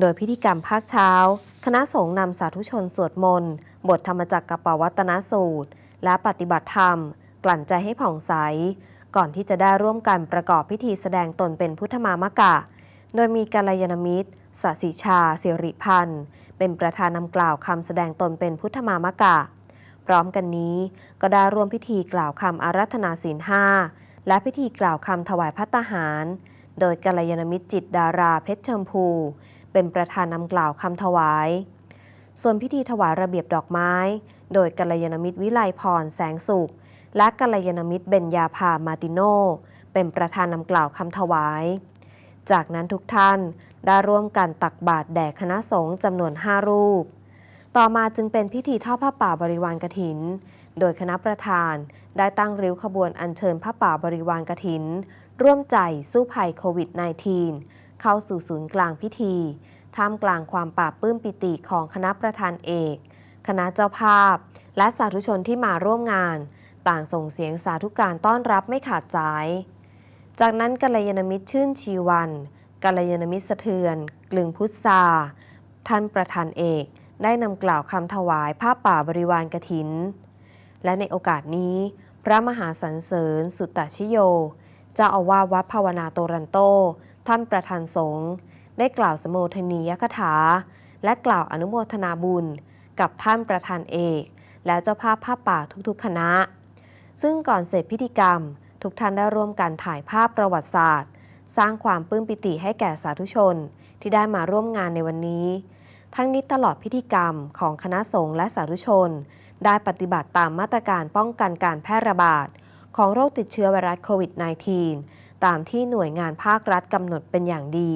โดยพิธีกรรมภาคเช้า คณะสงฆ์นำสาธุชนสวดมนต์บทธรรมจักรกปวัตนสูตร และปฏิบัติธรรม กลั่นใจให้ผ่องใส ก่อนที่จะได้ร่วมกันประกอบพิธีแสดงตนเป็นพุทธมามกะ โดยมีกัลยาณมิตรสสิชาสิริพันธ์ เป็นประธานนำกล่าวคำแสดงตนเป็นพุทธมามกะ พร้อมกันนี้ก็ได้ร่วมพิธีกล่าวคำอารัธนาศีลห้าและพิธีกล่าวคำถวายพัตตาหาร โดยกัลยาณมิตรจิตดาราเพชรชมพู เป็นประธานนำกล่าวคำถวาย ส่วนพิธีถวายระเบียบดอกไม้ โดยกัลยาณมิตรวิไลพรแสงสุข และกัลยาณมิตรเบญญาภามาติโน เป็นประธานนำกล่าวคำถวาย จากนั้นทุกท่านได้ร่วมกันตักบาตรแด่คณะสงฆ์จำนวน 5 รูป ต่อมาจึงเป็นพิธีทอดผ้าป่าบริวารกถิน โดยคณะประธานได้ตั้งริ้วขบวนอัญเชิญผ้าป่าบริวารกถิน ร่วมใจสู้ภัยโควิด -19 เข้าสู่ศูนย์กลางพิธี ท่ามกลางความปราบปื้มปิติของคณะประธานเอก คณะเจ้าภาพ และสาธุชนที่มาร่วมงาน ต่างส่งเสียงสาธุการต้อนรับไม่ขาดสาย จากนั้นกัลยาณมิตรชื่นชีวันกัลยาณมิตรสะเทือนกลึงพุทธาท่านประธานเอกได้นำกล่าวคำถวายผ้าป่าบริวารกถิน และในโอกาสนี้ พระมหาสันเสริญสุตตชิโย เจ้าอาวาสวัดภาวนาโตรันโต ท่านประธานสงฆ์ได้กล่าวสมโภชนียกถา และกล่าวอนุโมทนาบุญ กับท่านประธานเอก และเจ้าภาพผ้าป่าทุกๆ คณะ ซึ่งก่อนเสร็จพิธีกรรม ทุกท่านได้ร่วมกันถ่ายภาพประวัติศาสตร์ สร้างความปลื้มปิติให้แก่สาธุชนที่ได้มาร่วมงานในวันนี้ ทั้งนี้ตลอดพิธีกรรมของคณะสงฆ์และสาธุชน ได้ปฏิบัติตามมาตรการป้องกันการแพร่ระบาดของโรคติดเชื้อไวรัสโควิด -19 ตามที่หน่วยงานภาครัฐกำหนดเป็นอย่างดี